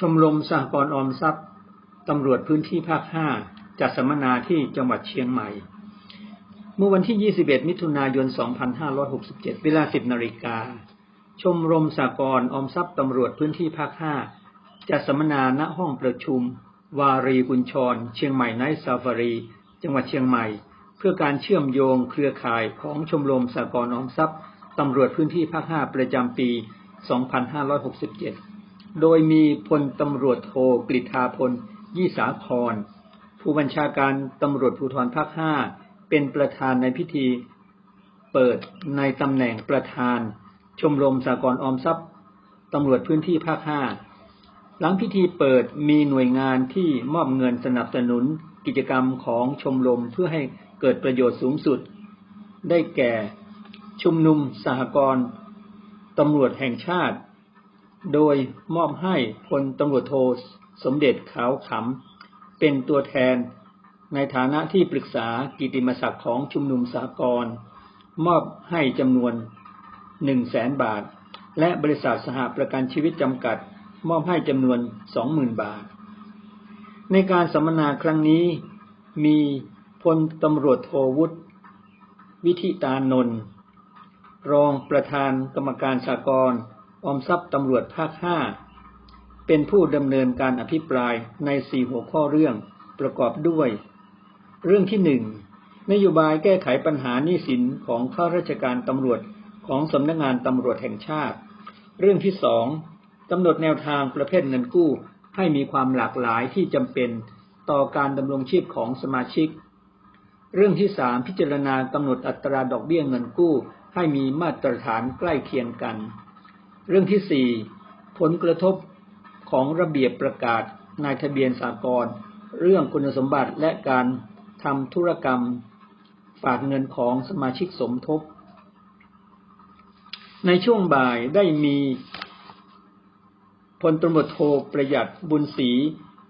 ชมรมสหกรณ์ออมทรัพย์ตำรวจพื้นที่ภาค 5 จัดสัมมนาที่จังหวัดเชียงใหม่ เมื่อวันที่ 21 มิถุนายน 2567 เวลา 10 นาฬิกา ชมรมสหกรณ์ออมทรัพย์ตำรวจพื้นที่ภาค 5 จัดสัมมนาณห้องประชุม วารีกุญชร เชียงใหม่ไนท์ซาฟารี จังหวัดเชียงใหม่ เพื่อการเชื่อมโยงเครือข่ายของชมรมสหกรณ์ออมทรัพย์ตำรวจพื้นที่ภาค 5 ประจำปี 2567 โดยมีพลตำรวจโทกฤษาพลยี่สาครผู้บัญชาการตำรวจภูธรภาค5เป็นประธานในพิธี เปิดในตำแหน่งประธาน ชมรมสากลออมทรัพย์ตำรวจพื้นที่ภาค5หลังพิธีเปิดมีหน่วยงานที่มอบเงินสนับสนุนกิจกรรมของชมรมเพื่อให้เกิดประโยชน์สูงสุด ได้แก่ชุมนุมสหกรณ์ตำรวจแห่งชาติ โดยมอบให้พลตำรวจโทสมเด็จขาวขำเป็นตัวแทน ในฐานะที่ปรึกษากิติมศักดิ์ของชุมนุมสากลมอบให้จำนวน1 0 0 0 0แสนบาท และบริษัทสหประกันชีวิตจำกัด มอบให้จำนวน20,000บาท ในการสัมมนาครั้งนี้มีพลตำรวจโทวุฒิวิธิตานนท์รองประธานกรรมการสากล ออมทรัพย์ตำรวจภาค5เป็นผู้ดำเนินการอภิปรายในสี่หัวข้อเรื่องประกอบด้วย เรื่องที่หนึ่งนโยบายแก้ไขปัญหาหนี้สินของข้าราชการตำรวจของสำนักงานตำรวจแห่งชาติ เรื่องที่สองกำหนดแนวทางประเภทเงินกู้ให้มีความหลากหลายที่จำเป็นต่อการดำรงชีพของสมาชิก เรื่องที่สามพิจารณากำหนดอัตราดอกเบี้ยเงินกู้ให้มีมาตรฐานใกล้เคียงกัน เรื่องที่สี่ผลกระทบของระเบียบประกาศนายทะเบียนสากลเรื่องคุณสมบัติและการทำธุรกรรมฝากเงินของสมาชิกสมทบ ในช่วงบ่ายได้มีพลตำรวจโทประหยัดบุญศรี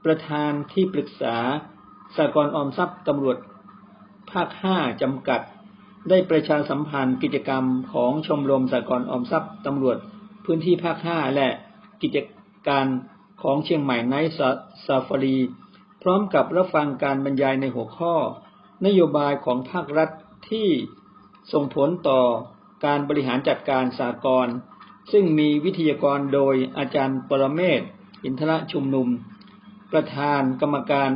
ประธานที่ปรึกษาสากลออมทรัพย์ตำรวจภาค5จำกัด ได้ประชาสัมพันธ์กิจกรรมของชมรมสากลออมทรัพย์ตำรวจ พื้นที่ภาค5และกิจการของเชียงใหม่ไนท์ซาฟารี พร้อมกับรับฟังการบรรยายในหัวข้อ นโยบายของภาครัฐที่ส่งผลต่อการบริหารจัดการสากลซึ่งมีวิทยากรโดยอาจารย์ปรเมศอินทรชุมนุม ประธานกรรมการ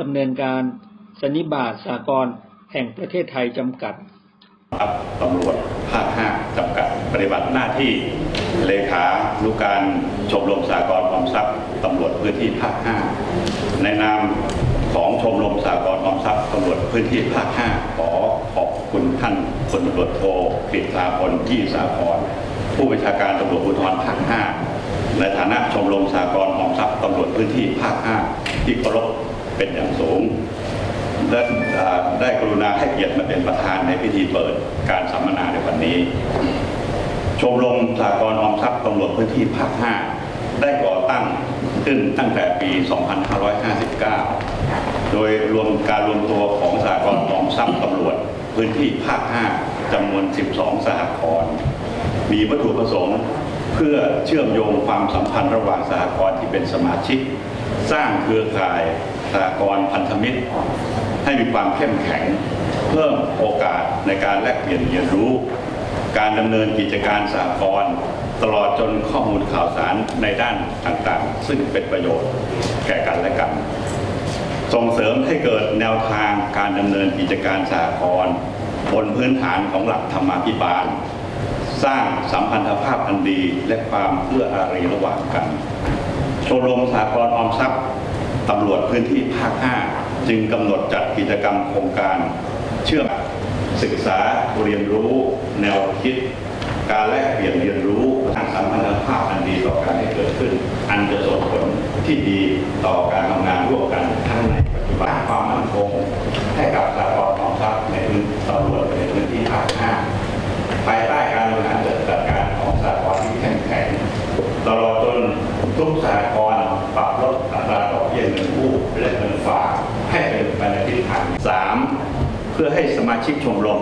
ดำเนินการสนนิบาตสากลแห่งประเทศไทยจำกัดครับตำรวจภาค 5 จำกัดปฏิบัติหน้าที่ เลขานุการชมรมสากลออมทรัพย์ตำรวจพื้นที่ภาค 5 ในนามของชมรมสากลออมทรัพย์ตำรวจพื้นที่ภาค 5 ขอขอบคุณท่านพลตำรวจโทกฤษฎาพลยี่สาครผู้บัญชาการตำรวจภูธรภาค 5 ในฐานะชมรมสากลออมทรัพย์ตำรวจพื้นที่ภาค 5 ที่เคารพเป็นอย่างสูงและได้กรุณาให้เกียรติมาเป็นประธานในพิธีเปิดการสัมมนาในวันนี้ ชมรมสากลออมทรัพย์ตำรวจพื้นที่ภาค 5 ได้ก่อตั้งขึ้นตั้งแต่ปี 2559 โดยรวมการรวมตัวของสากลออมทรัพย์ตำรวจพื้นที่ภาค 5จำนวน 12 สหกรณ์มีวัตถุประสงค์เพื่อเชื่อมโยงความสัมพันธ์ระหว่างสหกรณ์ที่เป็นสมาชิก สร้างเครือข่ายสหกรณ์พันธมิตร ให้มีความเข้มแข็ง เพิ่มโอกาสในการแลกเปลี่ยนเรียนรู้ การดำเนินกิจการสหกรณ์ตลอดจนข้อมูลข่าวสารในด้านต่างๆ ซึ่งเป็นประโยชน์แก่กันและกัน ส่งเสริมให้เกิดแนวทางการดำเนินกิจการสหกรณ์บนพื้นฐานของหลักธรรมาภิบาล สร้างสัมพันธภาพอันดีและความเอื้ออารีระหว่างกันชมรมสากลออมทรัพย์ตำรวจพื้นที่ภาค 5 จึงกำหนดจัดกิจกรรมโครงการเชื่อม ศึกษาเรียนรู้ แนวคิด การแลกเปลี่ยนเรียนรู้ทางสัมพันธภาพอันดีต่อการให้เกิดขึ้น อันจะส่งผลที่ดีต่อการทำงานร่วมกันทั้งในปัจจุบันความมั่นคงให้กับสากลออมทรัพย์ในพื้นตำรวจในพื้นที่ภาค 5 ภายใต้การบริหารจัดการของสากลที่เข้มแข็ง ตลอดจนทุกสากลปรับลดอัตราดอกเบี้ยเงินกู้และเงินฝากให้เป็นไปในทิศทางสามเพื่อให้สมาชิกชมรม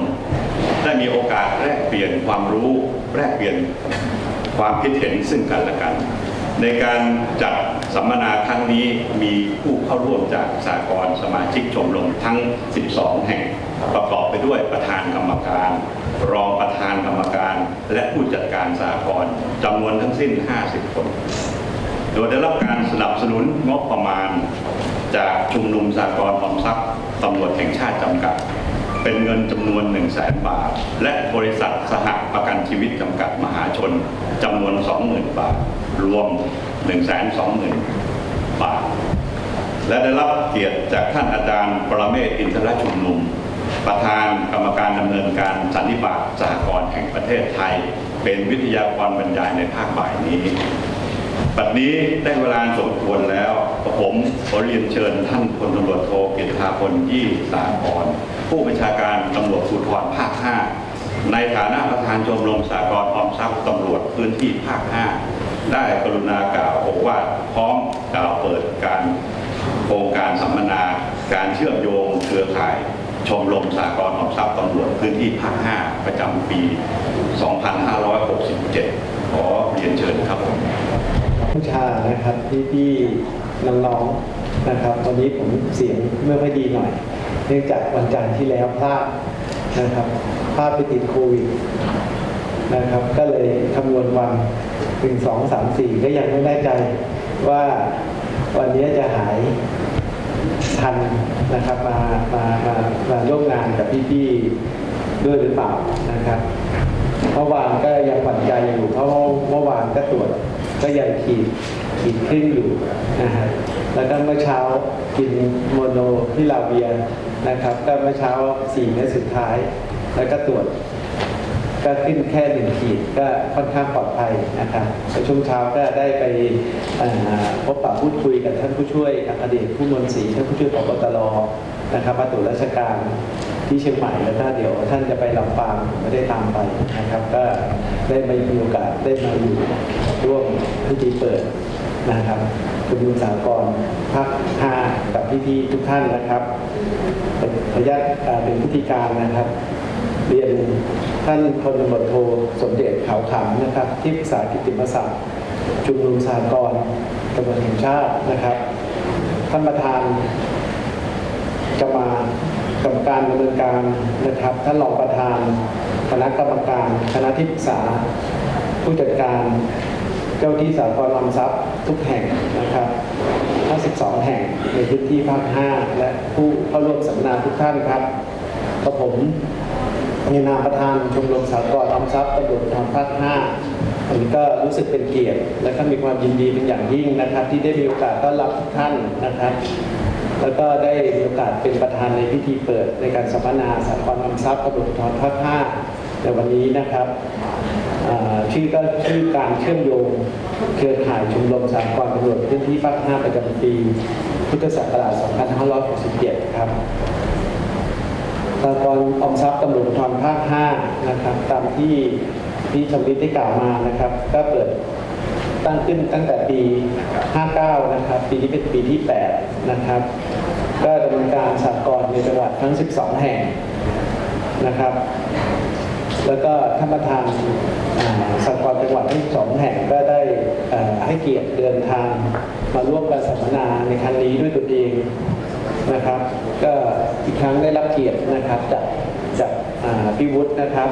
ได้มีโอกาสแลกเปลี่ยนความรู้แลกเปลี่ยนความคิดเห็นซึ่งกันและกัน ในการจัดสัมมนาครั้งนี้มีผู้เข้าร่วมจากสากลสมาชิกชมรมทั้ง 12 แห่งประกอบไปด้วยประธานกรรมการ รองประธานกรรมการ และผู้จัดการสากลจำนวนทั้งสิ้น 50 คน โดยได้รับการสนับสนุนงบประมาณ จากชุมนุมสากลออมทรัพย์ตำรวจแห่งชาติจำกัด เป็นเงินจำนวน 1 0 0 0 0แบาท และบริษัทสหประกันชีวิตจำกัดมหาชนจำนวน 20,000 บาท รวม 120,000 บาท และได้รับเกียรติจากท่านอาจารย์ ปรเมศอินทรชุมนุม ประธานกรรมการดำเนินการสันนิบาตสหกรณ์แห่งประเทศไทย เป็นวิทยากรบรรยายในภาคบ่ายนี้ บัดนี้ได้เวลาสมควรแล้วผมขอเรียนเชิญท่านพลตำรวจโทกิตติภาพลยี่สาครผู้บัญชาการตำรวจภูธรภาค 5 ในฐานะประธานชมรมสากลออมทรัพย์ตำรวจพื้นที่ภาค 5 ได้กรุณากล่าวบอกว่าพร้อมกล่าวเปิดการโครงการสัมมนาการเชื่อมโยงเครือข่ายชมรมสากลออมทรัพย์ตำรวจพื้นที่ภาค 5 ประจำปี 2567 อเรียนเชิญครับผู้ชานะครับพี่พี่ๆน้องๆนะครับวันนี้ผมเสียงไม่ค่อยดีหน่อย เนื่องจากวันจันทร์ที่แล้วพลาดนะครับพลาดไปติดโควิดนะครับ ก็เลยคำนวณวันถึงสองสามสี่ก็ยังไม่แน่ใจว่าวันนี้จะหายทันนะครับมามามามาร่วมงานกับพี่ๆด้วยหรือเปล่านะครับ เมื่อวานก็ยังหวั่นใจอยู่เพราะเมื่อวานก็ตรวจก็ยังขีดขีดขึ้นอยู่นะฮะแล้วก็เมื่อเช้ากินโมโนพิลาเวียนะครับ ก็เมื่อเช้าสี่เม็ดสุดท้าย แล้วก็ตรวจก็ขึ้นแค่หนึ่งขีดก็ค่อนข้างปลอดภัยนะครับในช่วงเช้าก็ได้ไปพบปะพูดคุยกับท่านผู้ช่วยอดีตผู้มวลศรีท่านผู้ช่วยผบตรนะครับมาตรวจราชการ ที่เชียงใหม่แล้วก็เดี๋ยวท่านจะไปลำปางไม่ได้ตามไปนะครับ ก็ได้มามีโอกาสได้มาอยู่ร่วมพิธีเปิดนะครับคุณยุสากรภาค5กับพี่ๆทุกท่านนะครับเป็นขออนุญาตเอ่อเป็นพิธีการนะครับ เรียนท่านพลตำรวจโทสมเด็จขาวขำนะครับ ที่ปรึกษากิตติมศักดิ์ชุมนุมสากลตำรวจแห่งชาตินะครับ ท่านประธาน จะมากรรมการดำเนินการนะครับท่านรองประธานคณะกรรมการคณะที่ปรึกษา ผู้จัดการเจ้าที่สากลออมทรัพย์ทุกแห่งนะครับทั้ง 12 แห่งในพื้นที่ภาค 5 และผู้เข้าร่วมสัมมนาทุกท่านครับกับผมในนามประธานชมรมสากลออมทรัพย์ตำรวจภูธรภาค 5 ผมก็รู้สึกเป็นเกียรติ และก็มีความยินดีเป็นอย่างยิ่งนะครับ ที่ได้มีโอกาสต้อนรับทุกท่านนะครับ แล้วก็ได้โอกาสเป็นประธานในพิธีเปิดในการสัมมนาสากลออมทรัพย์ตำรวจภูธรภาค5ในวันนี้นะครับชื่อก็ชื่อการเชื่อมโยงเครือข่ายชมรมสากลตำรวจพื้นที่ภาค5ประจำปีพุทธศักราช 2567 ครับสากลออมทรัพย์ตำรวจภูธรภาค5นะครับตามที่ที่ชมริตได้กล่าวมานะครับ ก็เปิดตั้งขึ้นตั้งแต่ปี 59 นะครับ ปีนี้เป็นปีที่ 8 นะครับ ก็ดำเนินการสากลในจังหวัดทั้ง 12 แห่งนะครับ แล้วก็ท่านประธานอ่าสากลจังหวัดทั้งสองแห่งก็ได้ให้เกียรติเดินทางมาร่วมการสัมมนาในครั้งนี้ด้วยตนเองนะครับ ก็อีกครั้งได้รับเกียรตินะครับจากจากพี่วุฒินะครับ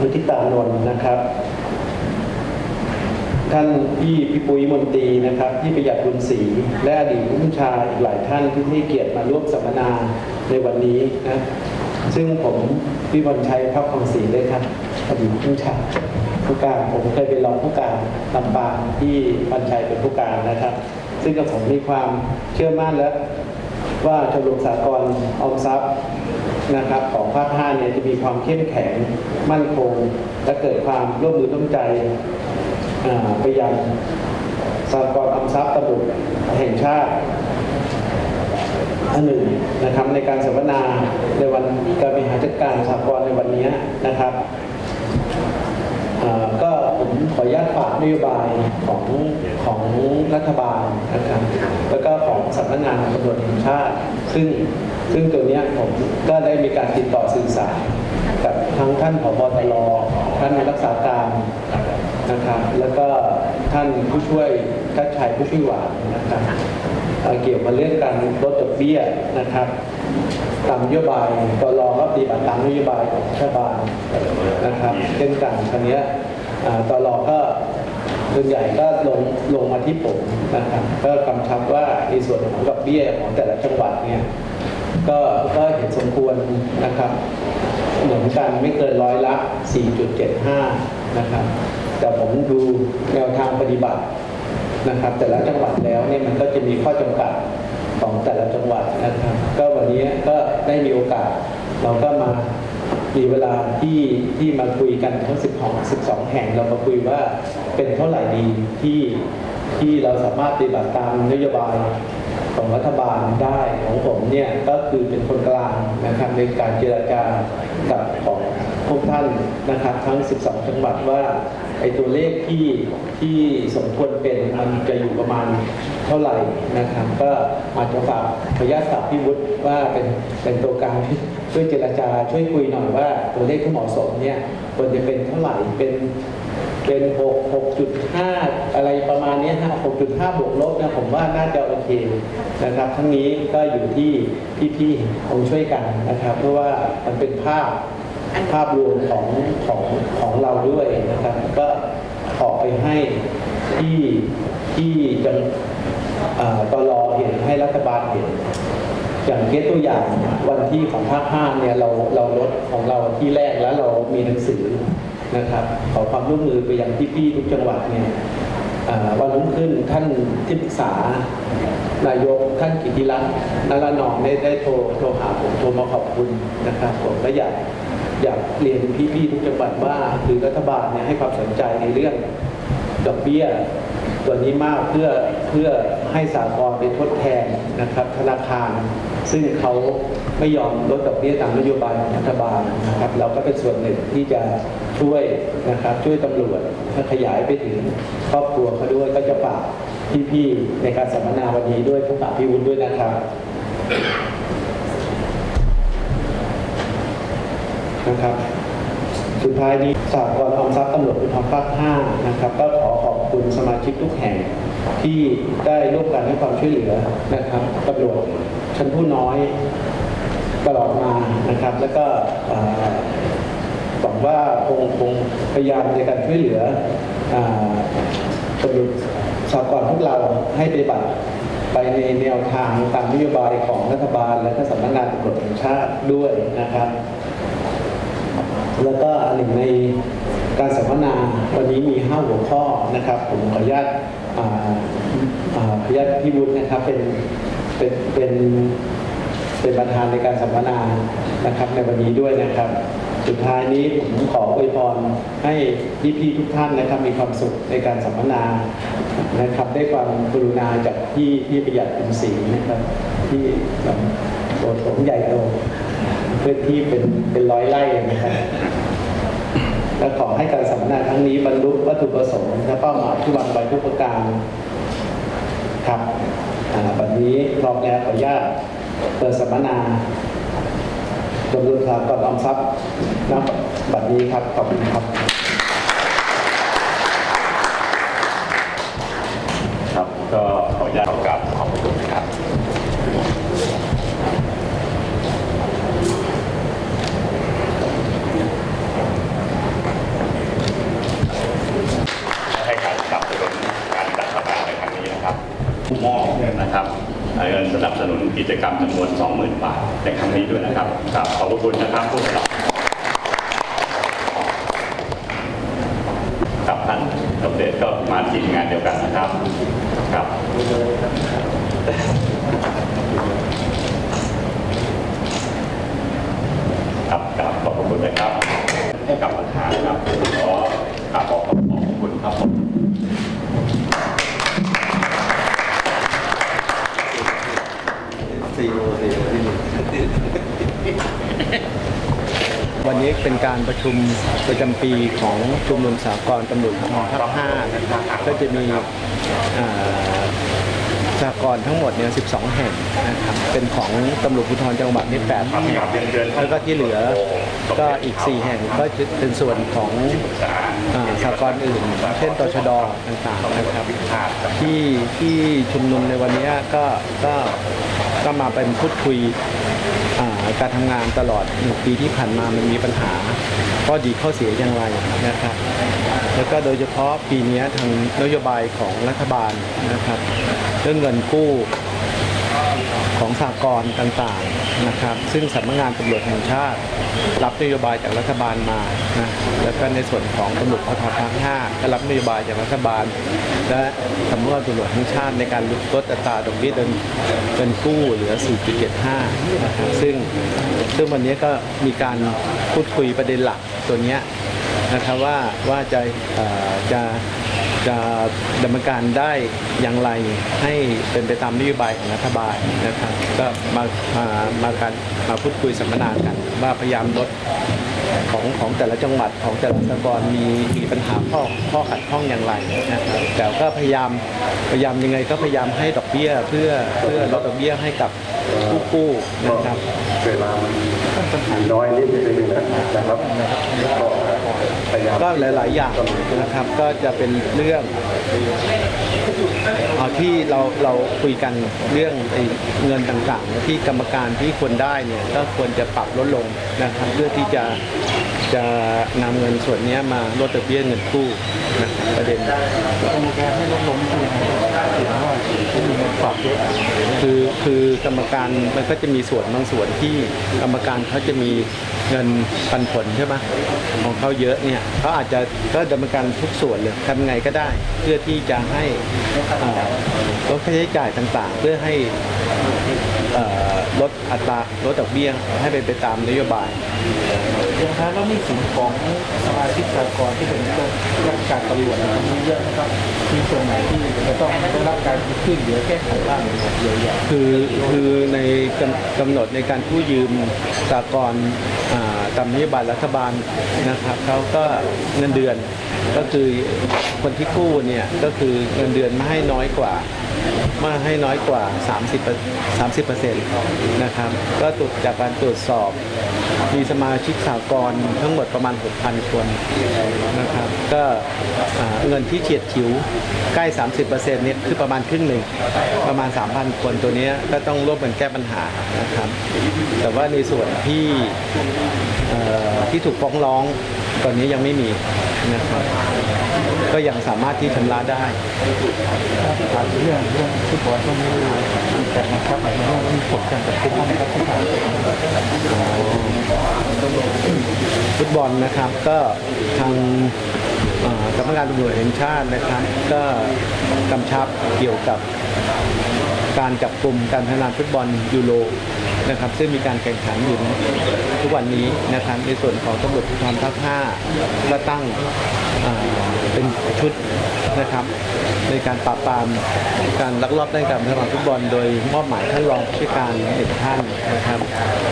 วุฒิตานนท์นะครับ ท่านพี่พี่ปุ้ยมนตรีนะครับพี่ประหยัดบุญศรีและอดีตผู้บัญชาอีกหลายท่านที่ให้เกียรติมาร่วมสัมมนาในวันนี้นะซึ่งผมพี่บอลชัยพับคำศรีเลยครับอดีตผู้บัญชาผู้การผมเคยเป็นรองผู้การลำปางที่บอลชัยเป็นผู้การนะครับ ซึ่งกับผมมีความเชื่อมั่นและว่าชมรมสากลออมทรัพย์นะครับของภาค5เนี่ยจะมีความเข้มแข็งมั่นคง และเกิดความร่วมมือร่วมใจ ไปยังสากลออมทรัพย์ตำรวจแห่งชาติอันหนึ่งนะครับในการสัมมนาในวันการบริหารจัดการสากลในวันนี้นะครับก็ผมขออนุญาตฝากนโยบายของของรัฐบาลนะครับแล้วก็ของสำนักงานตำรวจแห่งชาติ ซึ่งซึ่งตัวเนี้ยผมก็ได้มีการติดต่อสื่อสารกับทั้งท่านผบตรท่านรักษาการ นะครับ แล้วก็ท่านผู้ช่วยทัชชัยผู้พิหวานนะครับเเกี่ยวกับเรื่องการลดดอกเบี้ยนะครับตามนโยบายตลอก็ปฏิบัติตามนโยบายของรัฐบาลนะครับเช่นกันครั้งนี้ยอ่าตลอก็ส่วนใหญ่ก็ลงลงมาที่ผมนะครับก็กำชับว่าในส่วนของดอกเบี้ยของแต่ละจังหวัดเนี่ยก็ก็เห็นสมควรนะครับ เหมือนกันไม่เกินร้อยละ 4.75 นะครับ แต่ผมดูแนวทางปฏิบัตินะครับ แต่ละจังหวัดแล้วเนี่ยมันก็จะมีข้อจำกัดของแต่ละจังหวัดนะครับ ก็วันนี้ก็ได้มีโอกาส เราก็มามีเวลาที่ที่มาคุยกันทั้ง 12 12 แห่งเรามาคุยว่าเป็นเท่าไหร่ดีที่ที่เราสามารถปฏิบัติตามนโยบายของรัฐบาลได้ของผมเนี่ยก็คือเป็นคนกลางนะครับในการเจรจากับของพวกท่านนะครับ ทั้ง 12 จังหวัดว่า ไอตัวเลขที่ที่สมควรเป็นมันจะอยู่ประมาณเท่าไหร่นะครับ ก็อาจจะฝากขออนุญาตฝากพี่วุฒิว่าเป็นเป็นตัวกลางที่ช่วยเจรจาช่วยคุยหน่อยว่าตัวเลขที่เหมาะสมเนี่ยควรจะเป็นเท่าไหร่เป็นเป็น6 6.5 อะไรประมาณนี้ฮะ6.5 บวกลบนะผมว่าน่าจะโอเคนะครับ ทั้งนี้ก็อยู่ที่พี่ๆคงช่วยกันนะครับ เพราะว่ามันเป็นภาพ ภาพรวมของของของเราด้วยนะครับ ก็ขอกไปให้ที่ที่จะอ่าตลอเห็นให้รัฐบาลเห็น อย่างเคสตัวอย่างวันที่ของภาคห้าเนี่ยเราเราลดของเราที่แรกแล้วเรามีหนังสือนะครับขอความร่วมมือไปยังพี่ๆทุกจังหวัดเนี่ยวันรุ่งขึ้นท่านที่ปรึกษานายกท่านกิติรัตน์นรนองได้ได้โทรโทรหาผมโทรมาขอบคุณนะครับผมก็อยาก อยากเรียนพี่ๆทุกจังหวัดว่าคือรัฐบาลเนี่ยให้ความสนใจในเรื่องดอกเบี้ยตัวนี้มากเพื่อเพื่อให้สากลไปทดแทนนะครับ ธนาคาร ซึ่งเขาไม่ยอมลดดอกเบี้ยตามนโยบายของรัฐบาลนะครับ เราก็เป็นส่วนหนึ่งที่จะช่วยนะครับช่วยตำรวจขยายไปถึงครอบครัวเขาด้วยก็จะฝากพี่ๆในการสัมมนาวันนี้ด้วยทุกฝากพี่วุฒิด้วยนะครับ นะครับ สุดท้ายนี้สากลออมทรัพย์ตำรวจภูธรภาค5นะครับ ก็ขอขอบคุณสมาชิกทุกแห่งที่ได้ร่วมกันให้ความช่วยเหลือนะครับตำรวจชั้นผู้น้อยตลอดมานะครับ แล้วก็หวังว่าคงคงพยายามในการช่วยเหลือตำรวจสากลพวกเราให้ปฏิบัติไปในแนวทางตามนโยบายของรัฐบาลและก็สำนักงานตำรวจแห่งชาติด้วยนะครับ แล้วก็หนึ่งในการสัมมนาวันนี้มีห้าหัวข้อนะครับ ผมขออนุญาตอ่าอ่าขออนุญาตพี่วุฒินะครับเป็นเป็นเป็นเป็นประธานในการสัมมนานะครับในวันนี้ด้วยนะครับ สุดท้ายนี้ผมขออวยพรให้พี่ๆทุกท่านนะครับมีความสุขในการสัมมนานะครับได้ความกรุณาจากพี่พี่ประหยัดเป็นสีนะครับที่แบบโตโถงใหญ่โต พื้นที่เป็นเป็นร้อยไร่นะครับและขอให้การสัมมนาครั้งนี้บรรลุวัตถุประสงค์และเป้าหมายที่วางไว้ทุกประการครับวันนี้พร้อมแล้วขออนุญาตเปิดสัมมนาดำเนินการก่อนออมทรัพย์ณบัดนี้ครับ ขอบคุณครับ ก็ขออนุญาตกราบขอบคุณครับ ให้การสนับสนุนการจัดสัปดาห์ในครั้งนี้นะครับ ผู้มอบนะครับเงินสนับสนุนกิจกรรมจำนวน 20,000 บาทในครั้งนี้ด้วยนะครับกราบขอบพระคุณนะครับผู้สนับกับท่านสมเด็จก็มาทีมงานเดียวกันนะครับครับ ครับกราบขอบพระคุณนะครับ ให้กับประธานครับขอกราบขอบขอบคุณครับผม วันนี้ เป็นการประชุมประจำปีของชุมนุมสากลตำรวจภูธรภาค5นะครับก็จะมีอ่า สหกรณ์ทั้งหมดเนี่ย12 แห่งนะครับเป็นของตำรวจภูธรจังหวัดนี่8แห่งแล้วก็ที่เหลือก็อีก 4 แห่งก็จะเป็นส่วนของอ่าสหกรณ์อื่น เช่นตชดต่างๆนะครับที่ที่ชุมนุมในวันนี้ก็ก็ก็มาเป็นพูดคุยการทำงานตลอดหนึ่งปีที่ผ่านมามันมีปัญหาข้อดีข้อเสียอย่างไรนะครับ แล้วก็โดยเฉพาะปีนี้ทางนโยบายของรัฐบาลนะครับ เรื่องเงินกู้ของสากลต่างๆนะครับ ซึ่งสำนักงานตำรวจแห่งชาติ รับนโยบายจากรัฐบาลมานะแล้วก็ในส่วนของตำรวจพทภาค5ก็รับนโยบายจากรัฐบาล และสำนักงานตำรวจแห่งชาติในการลดอัตราดอกเบี้ยเงินเงินกู้เหลือ 4.75นะครับซึ่งซึ่งวันนี้ก็มีการพูดคุยประเด็นหลักตัวนี้นะครับว่าว่าจะจะ จะดำเนินการได้อย่างไรให้เป็นไปตามนโยบายของรัฐบาลนะครับก็มามามาการมาพูดคุยสัมมนากันว่าพยายามลดของของแต่ละจังหวัดของแต่ละสากลมีมีปัญหาข้อข้อขัดข้องอย่างไรนะครับแต่ก็พยายามพยายามยังไงก็พยายามให้ดอกเบี้ยเพื่อเพื่อลดดอกเบี้ยให้กับผู้กู้นะครับ เวลามันน้อยนิดนึงนะนะครับก็ ก็หลาย ๆ อย่างนะครับ ก็จะเป็นเรื่องเอาที่เราเราคุยกันเรื่องเงินต่างๆ ที่กรรมการที่ควรได้เนี่ยก็ควรจะปรับลดลงนะครับ เพื่อที่จะจะนำเงินส่วนนี้มาลดดอกเบี้ยเงินกู้นะครับประเด็นคือ คือคือกรรมการมันก็จะมีส่วนบางส่วนที่กรรมการเขาจะมีเงินปันผลใช่ไหมของเขาเยอะเนี่ยเขาอาจจะก็ดำเนินการทุกส่วนเลยทำไงก็ได้ เพื่อที่จะให้เอ่อลดค่าใช้จ่ายต่างๆ เพื่อให้ ลดอัตราลดดอกเบี้ยให้เป็นไปตามนโยบายอย่างท้ายแล้วหนี่สินของสมาชิกสากลที่เป็นข้าราชการตำรวจเนี่ยมีเยอะนะครับมีส่วนไหนที่จะต้องได้รับการช่วยเหลือแก้ไขบ้างไหมครับเยอะแยะคือคือในกำกำหนดในการกู้ยืมสากลอ่าตามนโยบายรัฐบาลนะครับเขาก็เงินเดือนก็คือ คนที่กู้เนี่ยก็คือเงินเดือนไม่ให้น้อยกว่าไม่ให้น้อยกว่า 30 30เปอร์เซ็นต์นะครับ ก็ตรวจจากการตรวจสอบ มีสมาชิกสากลทั้งหมดประมาณ 6,000 คนนะครับ ก็เงินที่เฉียดฉิวใกล้ 30%เนี่ยคือประมาณครึ่งหนึ่งประมาณ 3,000 คนตัวนี้ก็ต้องร่วมกันแก้ปัญหานะครับ แต่ว่าในส่วนที่ที่ถูกฟ้องร้อง ตอนนี้ยังไม่มีนะครับ ก็ยังสามารถที่ชำระได้ถามเรื่องเรื่องฟุตบอลช่วงนี้แต่นะครับหมายถึงว่ามีผลการจับกุมบ้างไหมครับที่ผ่านมาฟุตบอลนะครับก็ทางเอ่อสำนักงานตำรวจแห่งชาตินะครับ ก็กำชับเกี่ยวกับการจับกลุ่มการพนันฟุตบอลยูโร นะครับซึ่งมีการแข่งขันอยู่ทุกวันนี้นะครับในส่วนของตำรวจภูธรภาค5ก็ตั้งเป็นชุดนะครับในการปราบปรามการลักลอบเล่นการพนันฟุตบอลโดยมอบหมายท่านรองผู้ช่วยการหนึ่งท่านนะครับ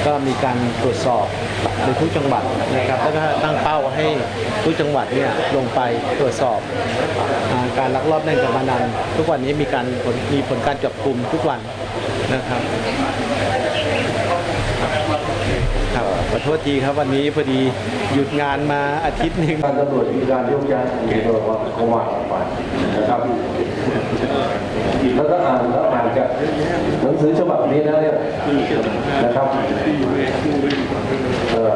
ก็มีการตรวจสอบในทุกจังหวัดนะครับแล้วก็ตั้งเป้าให้ทุกจังหวัดเนี่ยลงไปตรวจสอบอการลักลอบเล่นการพนันทุกวันนี้มีการมีผลการจับกลุ่มทุกวันนะครับ ครับขอโทษทีครับวันนี้พอดีหยุดงานมาอาทิตย์หนึ่งท่านตำรวจมีการยกย้ายหรือว่าเขาว่าไปนะครับแล้วก็อ่านแล้วอ่านจากหนังสือฉบับนี้นะเนี่ยนะครับเออ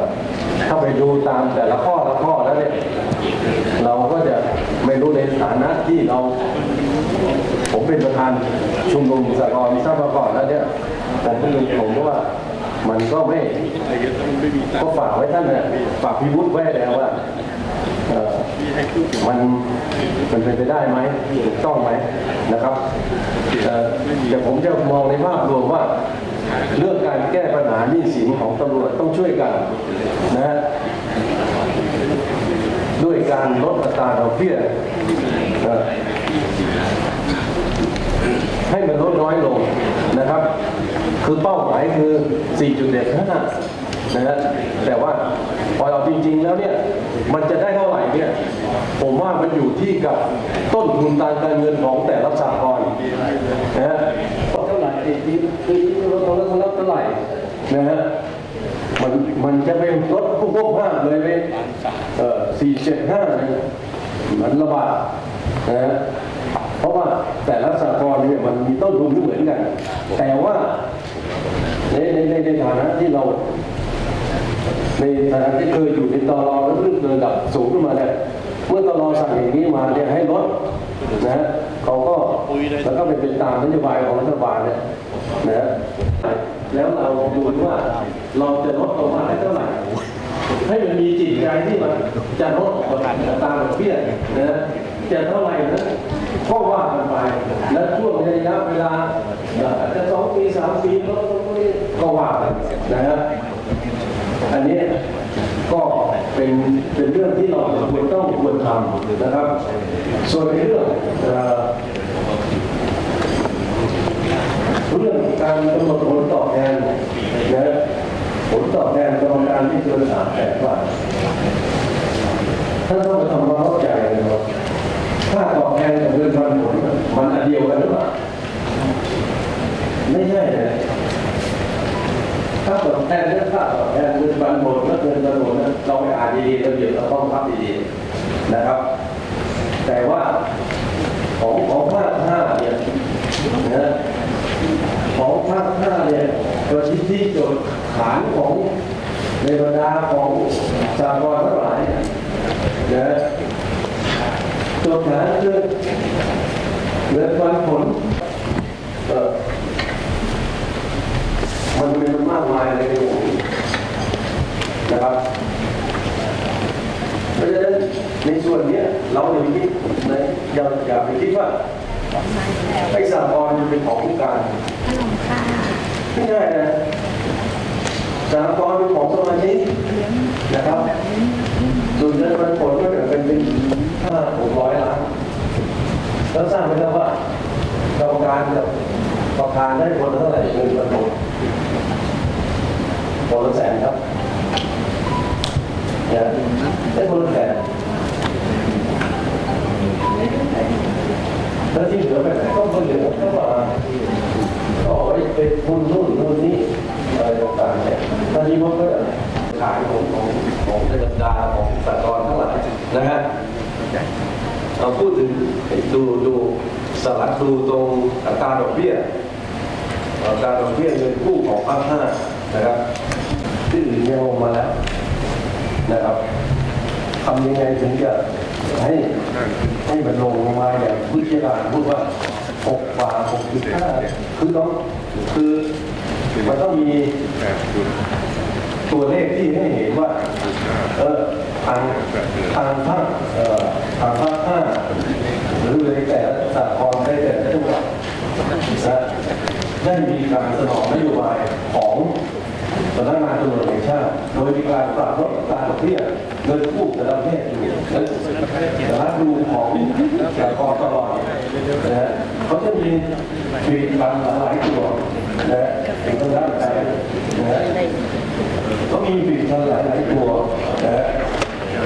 ถ้าไปดูตามแต่ละข้อละข้อแล้วเนี่ยเราก็จะไม่รู้ในฐานะที่เรา ผมเป็นประธานชุมนุมสากลทรัพยากรแล้วเนี่ย ผมก็ผมก็ว่ามันก็ไม่ก็ฝากไว้ท่านนี่ยฝากพิวุฒิไว้แล้วว่ามันมันเป็นไปได้ไหมถูกต้องไหมนะครับเอ่แต่ผมจะมองในภาพรวมว่า เรื่องการแก้ปัญหาหนี้สินของตำรวจต้องช่วยกันนะฮะด้วยการลดอัตราดอกเบี้ย ให้มันลดน้อยลงนะครับ คือเป้าหมายคือ4.15นะฮะแต่ว่าพอเราจริง ๆ แล้วเนี่ย มันจะได้เท่าไหร่เนี่ย ผมว่ามันอยู่ที่กับต้นทุนทางการเงินของแต่ละสหกรณ์นะฮะเท่าไหร่ไอ้ที่ที่ลดลดลดเท่าไหร่นะฮะมันมันจะไปลดพวกพวกห้าเลยไปเอ่อสี่เจ็ดห้าเนี่ยมันระบาดนะฮะ ราะว่าแต่ละสหกรณ์เนี่ยมันมีต้นทุนไม่เหมือนกัน แต่ว่าในในในในฐานะที่เรา ในฐานะที่เคยอยู่ในตอรอแล้วขึ้นระดับสูงขึ้นมาเนี่ยเมื่อตอรอสั่งอย่างนี้มาเนี่ยให้ลดนะเขาก็แล้วก็เป็นไปตามนโยบายของรัฐบาลเนี่ยนะแล้วเราดูว่าเราจะลดลงมาได้เท่าไหร่ให้มันมีจิตใจที่มันจะลดตามดอกเบี้ยนะจะเท่าไหร่นะ ก็ว่ากันไป แล้วช่วงระยะเวลาอาจจะสองปีสามปีลดลงไปก็ว่ากันนะฮะอันนี้ก็เป็นเป็นเรื่องที่เราควรต้องควรทำนะครับ ส่วนในเรื่องเอ่อเรื่องการกำหนดผลตอบแทนนะผลตอบแทนกรรมการที่เกินสามแสนบาทท่านต้องไปทำความเข้าใจนะครับ ค่าตอบแทนกับเงินปันผลมันอันเดียวกันหรือเปล่าไม่ใช่นะถ้าตอบแทนเรื่องค่าตอบแทนเงินปันผลและเงินปันผลนั้นเราไปอ่านดีๆระเบียบเราต้องพับดีๆนะครับ แต่ว่าของของภาคห้าเนี่ยนะของภาคห้าเนี่ยตัวที่ที่โจทย์ฐานของในบรรดาของสากลทั้งหลายเนี่ยนะ โจทย์ฐานคือเงินปันผลมันเป็นมันมากมายในวงนี้นะครับเพราะฉะนั้นในส่วนนี้เราอย่าไปคิดนะอย่าอย่าไปคิดว่าไอ้สากลมันเป็นของผู้การไม่ใช่นะสากลเป็นของสมาชิกนะครับส่วนเงินมันผลก็จะเป็นเป็น ห้าหกร้อยล้านแล้วทราบไหมครับว่ากรรมการกับประธานได้คนเท่าไหร่เงินมันผล คนละแสนครับเนี่ยได้คนละแสนแล้วที่เหลือไปไหนก็คนเหลือก็ว่าก็เอาไว้เป็นทุนนู่นทุนนี่อะไรต่างๆเนี่ยตอนนี้มันก็ขายของของของเทศดาของสากลทั้งหลายนะฮะเราพูดถึงดูดูสลัก ดูตรงอัตราดอกเบี้ยอัตราดอกเบี้ยเงินกู้ของภาคห้านะครับ ที่อื่นยังลงมาแล้วนะครับทำยังไงถึงจะให้ให้มันลงมาอย่างผู้เชี่ยวชาญพูดว่าหกบาทหกจุดห้าคือต้องคือมันต้องมีตัวเลขที่ให้เห็นว่า เออทางทางภาคเอ่อทางภาคห้าหรือในแต่ละสากลได้แต่ละจังหวัดนะ ได้มีการสนองนโยบายของสำนักงานตำรวจแห่งชาติ โดยมีการปรับลดอัตราดอกเบี้ยเงินกู้แต่ละประเภทอยู่และสารดูของจากกตลอดนะฮะเขาจะมีผลิตภัณฑ์หลายตัวนะฮะเป็นทางด้านการนะฮะก็มีผลิตภัณฑ์หลายตัวนะฮะ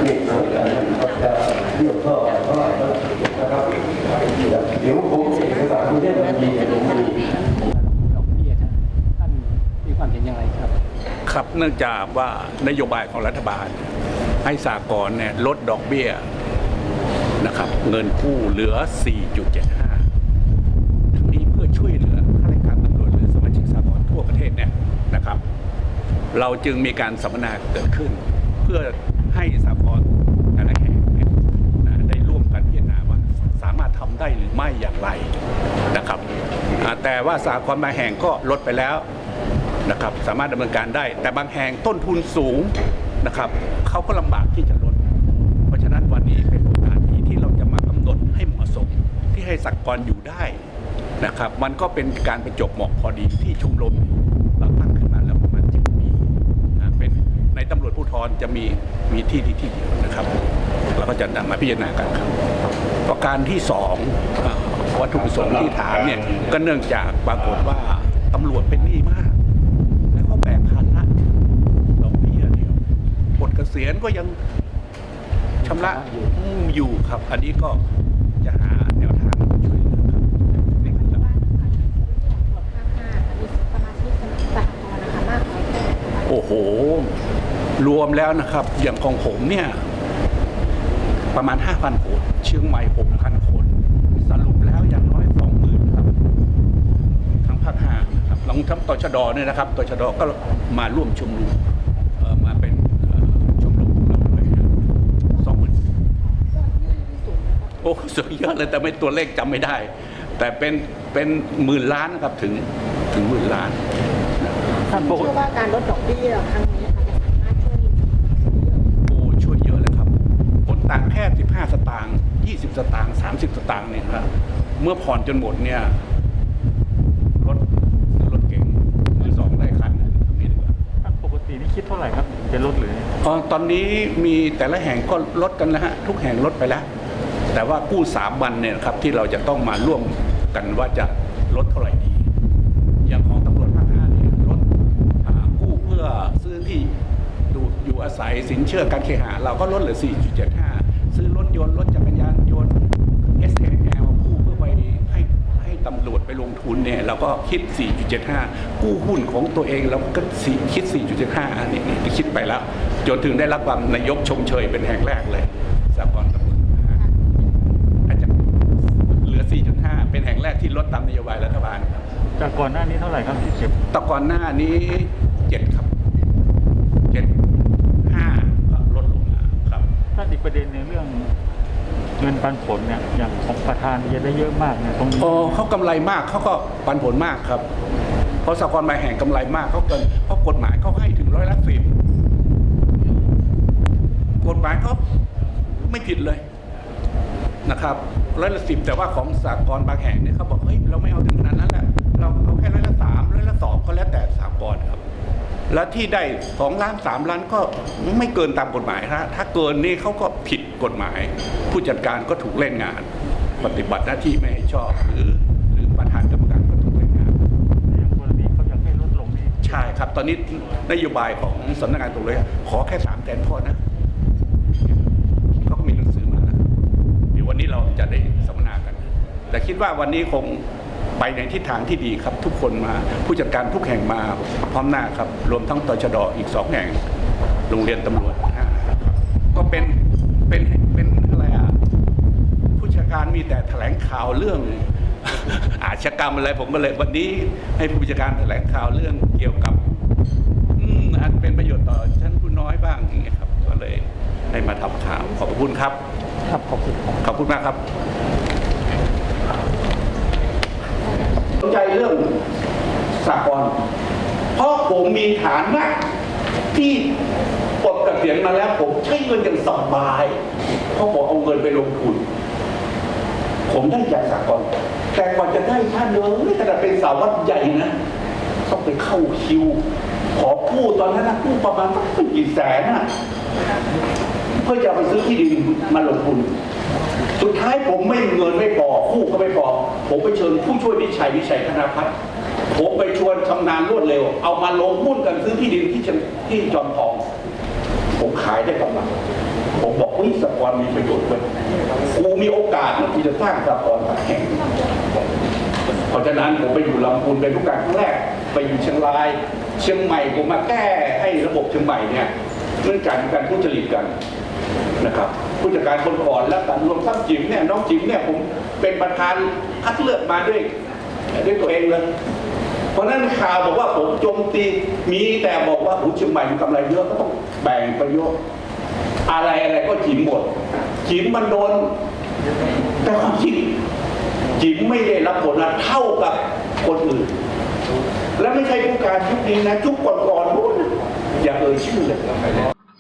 นี่เหมือนกันก็จะเรียกเพิ่มเท่าไหร่นะครับเดี๋ยวผมเอกสารที่ได้มามีผมมี ครับเนื่องจากว่านโยบายของรัฐบาล ให้สากลเนี่ยลดดอกเบี้ยนะครับเงินกู้เหลือ 4.75 ทั้งนี้เพื่อช่วยเหลือข้าราชการตำรวจหรือสมาชิกสากลทั่วประเทศเนี่ยนะครับ เราจึงมีการสัมมนาเกิดขึ้น เพื่อให้สากลแต่ละแห่งนะได้ร่วมกันพิจารณาว่าสามารถทำได้หรือไม่อย่างไรนะครับ แต่ว่าสากลบาแห่งก็ลดไปแล้ว นะครับสามารถดำเนินการได้ แต่บางแห่งต้นทุนสูงนะครับเขาก็ลำบากที่จะลด เพราะฉะนั้นวันนี้เป็นโอกาสดีที่เราจะมากำหนดให้เหมาะสมที่ให้สักกรอยู่ได้นะครับมันก็เป็นการประจบเหมาะพอดีที่ชมรมเราตั้งขึ้นมาแล้วประมาณเจ็ดปีนะเป็นในตำรวจภูธรจะมีมีที่ที่ที่เดียวนะครับเราก็จะนำมาพิจารณากันครับประการที่สองวัตถุประสงค์ที่ถามเนี่ยก็เนื่องจากปรากฏว่าตำรวจเป็นหนี้มาก แล้วก็แบกภาระดอกเบี้ยเนี่ยบทเก ษียณก็ยังชำระอืมอยู่ครับ อันนี้ก็จะหาแนวทางช่วยเหลือครับนี่คือบ้านนะคะที่ตำรวจภาคห้ามีสมาชิกสหกรณ์นะคะมากน้อยแค่ไหนคะโอ้โห รวมแล้วนะครับ อย่างของผมเนี่ย ประมาณ 5,000 คน เชียงใหม่ 6,000 คน สรุปแล้วอย่างน้อย 20,000 ครับ ทั้งภาคห้านะครับลองทั้งตชดเนี่ยนะครับตชดก็มาร่วมชุมนุมเอ่อมาเป็นเอ่อชมรมของเราด้วยสองหมื่นโอ้สุดยอดเลยแต่ไม่ตัวเลขจำไม่ได้ แต่เป็นเป็นหมื่นล้านนะครับถึงถึงหมื่นล้านท่านปกเชื่อว่าการลดดอกเบี้ยครั้งนี้ค่ะจะสามารถช่วยโอ้ช่วยเยอะเลยครับผลต่างแค่15 สตางค์20 สตางค์30 สตางค์เนี่ยครับเมื่อผ่อนจนหมดเนี่ยรถซื้อรถเก่งมือสองได้คันนะนี่ดีกว่าท่านปกตินี่คิดเท่าไหร่ครับถึงจะลดหรืออ๋อตอนนี้มีแต่ละแห่งก็ลดกันแล้วฮะทุกแห่งลดไปแล้ว แต่ว่ากู้สามวันเนี่ยครับที่เราจะต้องมาร่วมกันว่าจะลดเท่าไหร่ดีอย่างของตำรวจภาคห้าเนี่ยลดกู้เพื่อซื้อที่ดูอยู่อาศัยสินเชื่อการเคหะเราก็ลดเหลือ 4.75 ซื้อรถยนต์รถจักรยานยนต์ S L กู้เพื่อไปให้ให้ตำรวจไปลงทุนเนี่ยเราก็คิด 4.75 กู้หุ้นของตัวเองเราก็คิด 4.75นี่นี่คิดไปแล้ว จนถึงได้รับความนายกชมเชยเป็นแห่งแรกเลยสากลตำรวจอาจจะเหลือ 4.5 เป็นแห่งแรกที่ลดตามนโยบายรัฐบาลครับ จากก่อนหน้านี้เท่าไหร่ครับที่เก็บแต่ก่อนหน้านี้เจ็ดครับเจ็ดห้าก็ลดลงมาครับท่านอีกประเด็นในงเรื่องเงินปันผลเนี่ยอย่างของประธานจะได้เยอะมากเนี่ยตรงนี้โอ้เขากำไรมากเขาก็ปันผลมากครับ เพราะสากลหมายแห่งกำไรมากเขาเกินเพราะกฎหมายเขาให้ถึงร้อยละสิบกฎหมายเขาไม่ผิดเลย นะครับร้อยละสิบแต่ว่าของสากลบางแห่งเนี่ยเขาบอกเฮ้ยเราไม่เอาถึงขนาดนั้นแหละเราเอาแค่ร้อยละสามร้อยละสองก็แล้วแต่สากลครับแล้วที่ได้สองล้านสามล้านก็ไม่เกินตามกฎหมายนะถ้าเกินนี่เขาก็ผิดกฎหมาย ผู้จัดการก็ถูกเล่นงาน ปฏิบัติหน้าที่ไม่ให้ชอบหรือหรือประธานกรรมการก็ถูกเล่นงานอย่างกรณีเขาอยากให้ลดลงนี่ใช่ครับตอนนี้นโยบายของสำนักงานตรงเลยขอแค่สามแสนพอนะเขาก็มีหนังสือมานะ เราจะได้สัมมนากัน แต่คิดว่าวันนี้คงไปในทิศทางที่ดีครับ ทุกคนมาผู้จัดการทุกแห่งมาพร้อมหน้าครับ รวมทั้งตชดอีกสองแห่งโรงเรียนตำรวจก็เป็นเป็นเป็นอะไรอะผู้จัดการมีแต่แถลงข่าวเรื่องอาชญากรรมอะไรผมก็เลยวันนี้ให้ผู้จัดการแถลงข่าวเรื่องเกี่ยวกับอืมอาจเป็นประโยชน์ต่อชั้นผู้น้อยบ้างอย่างเงี้ยครับ ก็เลยให้มาทำข่าวขอบพระคุณครับ ครับขอบคุณครับขอบคุณมากครับสนใจเรื่องสากลเพราะผมมีฐานะที่ปลดเกษียณมาแล้วผมใช้เงินอย่างสบายเพราะผมเอาเงินไปลงทุน ผมได้จากสากลแต่กว่าจะได้ท่านเลยขนาดเป็นสาววัดใหญ่นะต้องไปเข้าคิว ขอพูดตอนนั้นนะพูดประมาณสักไม่กี่แสนนะเพื่อจะไปซื้อที่ดินมาลงทุน สุดท้ายผมไม่เงินไม่พอคู่ก็ไม่พอผมไปเชิญผู้ช่วยวิชัยวิชัยธนาพัฒน์ผมไปชวนชำนาญรวดเร็ว เอามาลงหุ้นกันซื้อที่ดินที่ที่จอมทอง ผมขายได้กำไรผมบอกวิสกรมีประโยชน์เว้ยกูมีโอกาสนะที่จะสร้างสากรสักแห่งเพราะฉะนั้นผมไปอยู่ลำพูนเป็นผู้การครั้งแรก ไปอยู่เชียงราย เชียงใหม่ผมมาแก้ให้ระบบเชียงใหม่เนี่ยเรื่องการการทุจริตกัน นะครับผู้จัดการคนก่อนและการรวมทรัพย์จิ๋มเนี่ยน้องจิ๋มเนี่ยผมเป็นประธานคัดเลือกมาด้วยด้วยตัวเองเลยเพราะนั้นข่าวบอกว่าผมโจมตีมีแต่บอกว่าโอ้เชียงใหม่มีกำไรเยอะก็ต้องแบ่งประโยชน์อะไรอะไรก็จิ๋มหมดจิ๋มมันโดน แต่ความจริงจิ๋มไม่ได้รับผลนะเท่ากับคนอื่น และไม่ใช่ผู้การยุคนี้นะยุคก่อนๆนู้นอย่าเอ่ยชื่อเลย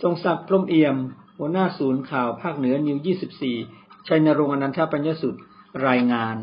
ทรงศักดิ์พรมเอี่ยม หัวหน้าศูนย์ข่าวภาคเหนือนิว 24 ชัยนรงค์อนันทปัญญสุดรายงาน